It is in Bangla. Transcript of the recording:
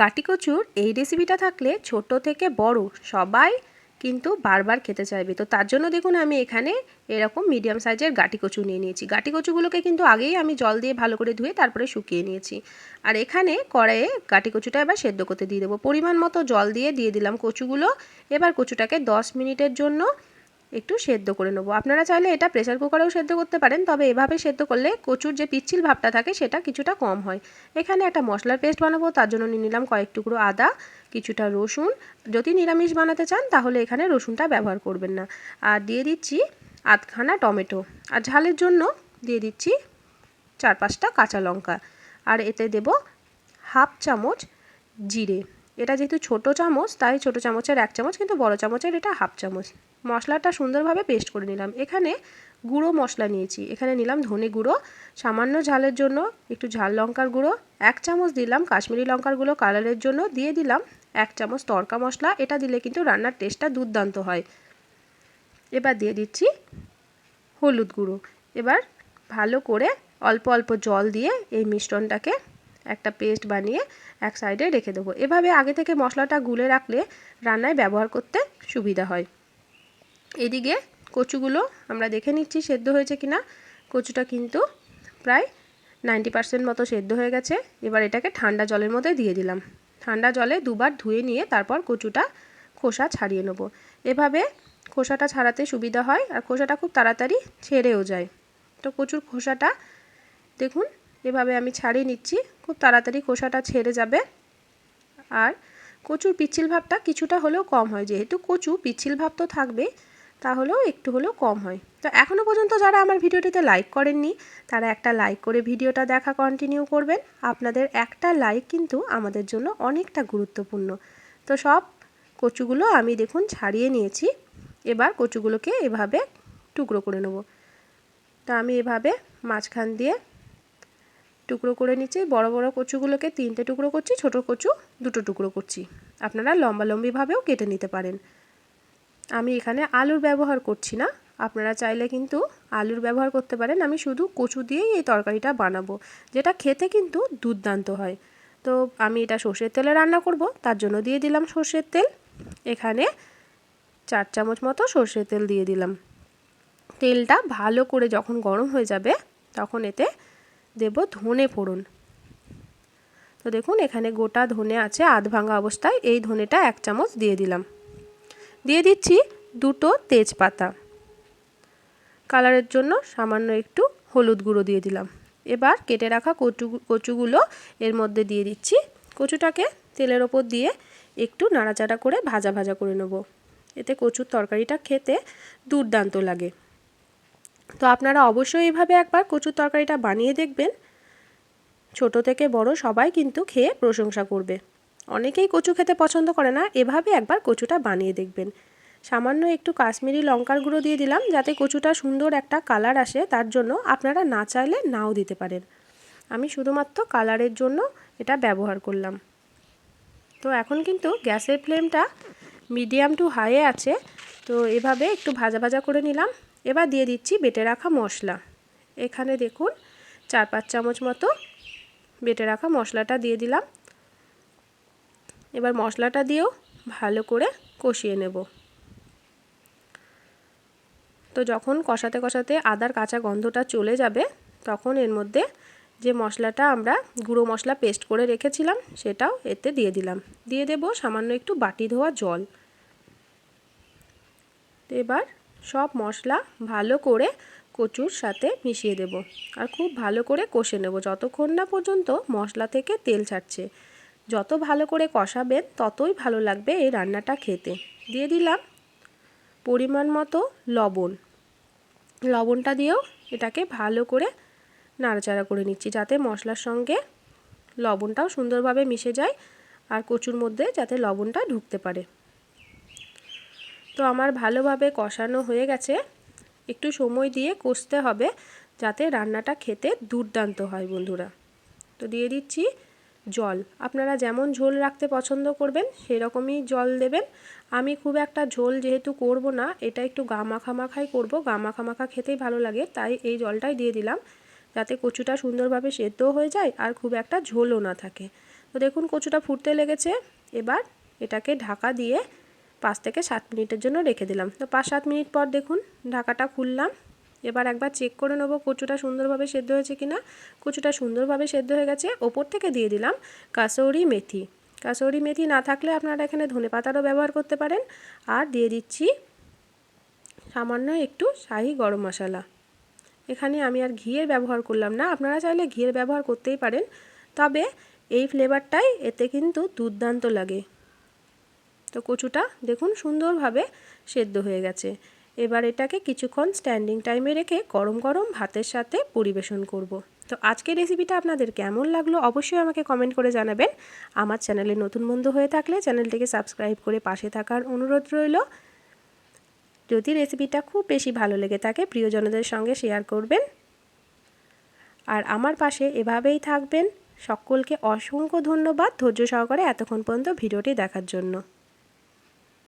গাটি কচুর এই রেসিপিটা থাকলে ছোট থেকে বড় সবাই কিন্তু বারবার খেতে চাইবে। তো তার জন্য দেখুন আমি এখানে এরকম মিডিয়াম সাইজের গাটি কচু নিয়ে নিয়েছি। গাটি কচুগুলোকে কিন্তু আগেই আমি জল দিয়ে ভালো করে ধুয়ে তারপরে শুকিয়ে নিয়েছি। আর এখানে কড়াইয়ে গাটি কচুটা এবার সেদ্ধ করতে দিয়ে দেবো। পরিমাণ মতো জল দিয়ে দিয়ে দিলাম কচুগুলো। এবার কচুটাকে দশ মিনিটের জন্য একটু সেদ্ধ করে নেব। আপনারা চাইলে এটা প্রেসার কুকারেও সেদ্ধ করতে পারেন, তবে এভাবে সেদ্ধ করলে কচুর যে পিচ্ছিল ভাবটা থাকে সেটা কিছুটা কম হয়। এখানে একটা মশলার পেস্ট বানাবো, তার জন্য নিয়ে নিলাম কয়েক টুকরো আদা, কিছুটা রসুন। যদি নিরামিষ বানাতে চান, তাহলে এখানে রসুনটা ব্যবহার করবেন না। আর দিয়ে দিচ্ছি আধখানা টমেটো। আর ঝালের জন্য দিয়ে দিচ্ছি চার পাঁচটা কাঁচা লঙ্কা। আর এতে দেব হাফ চামচ জিরে। এটা যেহেতু ছোট চামচ, তাই ছোট চামচের এক চামচ কিন্তু বড় চামচের এটা হাফ চামচ। মশলাটা সুন্দরভাবে পেস্ট করে নিলাম। এখানে গুঁড়ো মশলা নিয়েছি। এখানে নিলাম ধনে গুঁড়ো। সামান্য ঝালের জন্য একটু ঝাল লঙ্কার গুঁড়ো। এক চামচ দিলাম কাশ্মীরি লঙ্কার গুঁড়ো কালারের জন্য। দিয়ে দিলাম এক চামচ তড়কা মশলা। এটা দিলে কিন্তু রান্নার টেস্টটা দুর্দান্ত হয়। এবার দিয়ে দিচ্ছি হলুদ গুঁড়ো। এবার ভালো করে অল্প অল্প জল দিয়ে এই মিশ্রণটাকে একটা পেস্ট বানিয়ে এক সাইডে রেখে দেবো। এভাবে আগে থেকে মশলাটা গুলে রাখলে রান্নায় ব্যবহার করতে সুবিধা হয়। এদিকে কচুগুলো আমরা দেখে নিচ্ছি সেদ্ধ হয়েছে কিনা। কচুটা কিন্তু প্রায় নাইনটি পার্সেন্ট মতো সেদ্ধ হয়ে গেছে। এবার এটাকে ঠান্ডা জলের মধ্যে দিয়ে দিলাম। ঠান্ডা জলে দুবার ধুয়ে নিয়ে তারপর কচুটা খোসা ছাড়িয়ে নেব। এভাবে খোসাটা ছাড়াতে সুবিধা হয় আর খোসাটা খুব তাড়াতাড়ি ছেড়েও যায়। তো কচুর খোসাটা দেখুন, এভাবে আমি ছাড়িয়ে নিচ্ছি। খুব তাড়াতাড়ি খোসাটা ছেড়ে যাবে। আর কচুর পিচ্ছিল ভাবটা কিছুটা হলেও কম হয়। যেহেতু কচু পিচ্ছিল ভাব তো থাকবে তাহলেও একটু হলেও কম হয়। তো এখনও পর্যন্ত যারা আমার ভিডিওটিতে লাইক করেননি, তারা একটা লাইক করে ভিডিওটা দেখা কন্টিনিউ করবেন। আপনাদের একটা লাইক কিন্তু আমাদের জন্য অনেকটা গুরুত্বপূর্ণ। তো সব কচুগুলো আমি দেখুন ছাড়িয়ে নিয়েছি। এবার কচুগুলোকে এভাবে টুকরো করে নেব। তো আমি এভাবে মাঝখান দিয়ে টুকরো করে নিচ্ছি বড় বড় কচুগুলোকে তিনটে টুকরো করছি, ছোট কচু দুটো টুকরো করছি। আপনারা লম্বা লম্বিভাবেও কেটে নিতে পারেন। আমি এখানে আলুর ব্যবহার করছি না। আপনারা চাইলে কিন্তু আলুর ব্যবহার করতে পারেন। আমি শুধু কচু দিয়েই এই তরকারিটা বানাবো, যেটা খেতে কিন্তু দুর্দান্ত হয়। তো আমি এটা সর্ষের তেলে রান্না করব, তার জন্য দিয়ে দিলাম সর্ষের তেল। এখানে চার চামচ মতো সর্ষের তেল দিয়ে দিলাম। তেলটা ভালো করে যখন গরম হয়ে যাবে, তখন এতে দেব, ধনে ফোড়ন তো দেখুন, এখানে গোটা ধনে আছে, আধ ভাঙা অবস্থায় এই ধনেটা এক চামচ দিয়ে দিলাম। দিয়ে দিচ্ছি দুটো তেজপাতা। কালারের জন্য সামান্য একটু হলুদ গুঁড়ো দিয়ে দিলাম। এবার কেটে রাখা কচু, কচুগুলো এর মধ্যে দিয়ে দিচ্ছি। কচুটাকে তেলের ওপর দিয়ে একটু নাড়াচাড়া করে ভাজা ভাজা করে নেব। এতে কচুর তরকারিটা খেতে দুর্দান্ত লাগে। তো আপনারা অবশ্যই এইভাবে একবার কচুর তরকারিটা বানিয়ে দেখবেন। ছোট থেকে বড় সবাই কিন্তু খেয়ে প্রশংসা করবে। অনেকেই কচু খেতে পছন্দ করে না, এভাবে একবার কচুটা বানিয়ে দেখবেন। সামান্য একটু কাশ্মীরি লঙ্কার গুঁড়ো দিয়ে দিলাম, যাতে কচুটা সুন্দর একটা কালার আসে, তার জন্য আপনারা না চাইলে নাও দিতে পারেন। আমি শুধুমাত্র কালারের জন্য এটা ব্যবহার করলাম। তো এখন কিন্তু গ্যাসের ফ্লেমটা মিডিয়াম টু হাইয়ে আছে। তো এভাবে একটু ভাজা ভাজা করে নিলাম। এবার দিয়ে দিচ্ছি বেটে রাখা মশলা। এখানে দেখুন, চার পাঁচ চামচ মতো বেটে রাখা মশলাটা দিয়ে দিলাম। এবার মশলাটা দিয়েও ভালো করে কষিয়ে নেব। তো যখন কষাতে কষাতে আদার কাঁচা গন্ধটা চলে যাবে, তখন এর মধ্যে যে মশলাটা আমরা গুঁড়ো মশলা পেস্ট করে রেখেছিলাম, সেটাও এতে দিয়ে দিলাম। দিয়ে দেব সামান্য একটু বাটি ধোয়া জল। এবার সব মশলা ভালো করে কচুর সাথে মিশিয়ে দেব আর খুব ভালো করে কষে নেব। যতক্ষণ না পর্যন্ত মশলা থেকে তেল ছাড়ছে। যত ভালো করে কষাবেন, ততই ভালো লাগবে এই রান্নাটা খেতে। দিয়ে দিলাম পরিমাণ মতো লবণ। লবণটা দিয়েও এটাকে ভালো করে নাড়াচাড়া করে নিচ্ছি যাতে মশলার সঙ্গে লবণটাও সুন্দরভাবে মিশে যায় আর কচুর মধ্যে যাতে লবণটা ঢুকতে পারে। তো আমার ভালোভাবে কষানো হয়ে গেছে। একটু সময় দিয়ে কষতে হবে যাতে রান্নাটা খেতে দুর্দান্ত হয় বন্ধুরা। তো দিয়ে দিচ্ছি জল। আপনারা যেমন ঝোল রাখতে পছন্দ করবেন, সেরকমই জল দেবেন। আমি খুব একটা ঝোল যেহেতু করব না, এটা একটু গা মাখা মাখাই করব। গা মাখা মাখা খেতেই ভালো লাগে, তাই এই জলটাই দিয়ে দিলাম। যাতে কচুটা সুন্দরভাবে সেদ্ধ হয়ে যায় আর খুব একটা ঝোলও না থাকে। তো দেখুন কচুটা ফুটতে লেগেছে। এবার এটাকে ঢাকা দিয়ে পাঁচ থেকে সাত মিনিটের জন্য রেখে দিলাম। তো পাঁচ সাত মিনিট পর দেখুন ঢাকাটা খুললাম। এবার একবার চেক করে নেব কচুটা সুন্দরভাবে সেদ্ধ হয়েছে কিনা। কচুটা সুন্দরভাবে সেদ্ধ হয়ে গেছে। ওপর থেকে দিয়ে দিলাম কাসৌরি মেথি। কাসৌরি মেথি না থাকলে আপনারা এখানে ধনে পাতারও ব্যবহার করতে পারেন। আর দিয়ে দিচ্ছি সামান্য একটু শাহি গরম মশলা। এখানে আমি আর ঘিয়ের ব্যবহার করলাম না। আপনারা চাইলে ঘিয়ের ব্যবহার করতেই পারেন। তবে এই ফ্লেভারটাই এতে কিন্তু দুর্দান্ত লাগে। তো কচুটা দেখুন সুন্দরভাবে সেদ্ধ হয়ে গেছে। এবার এটাকে কিছুক্ষণ স্ট্যান্ডিং টাইমে রেখে গরম গরম ভাতের সাথে পরিবেশন করব। তো আজকের রেসিপিটা আপনাদের কেমন লাগল অবশ্যই আমাকে কমেন্ট করে জানাবেন। আমার চ্যানেলে নতুন বন্ধু হয়ে থাকলে চ্যানেলটিকে সাবস্ক্রাইব করে পাশে থাকার অনুরোধ রইল। যদি রেসিপিটা খুব বেশি ভালো লেগে থাকে প্রিয়জনদের সঙ্গে শেয়ার করবেন। আর আমার পাশে এভাবেই থাকবেন। সকলকে অসংখ্য ধন্যবাদ ধৈর্য সহকারে এতক্ষণ পর্যন্ত ভিডিওটি দেখার জন্য।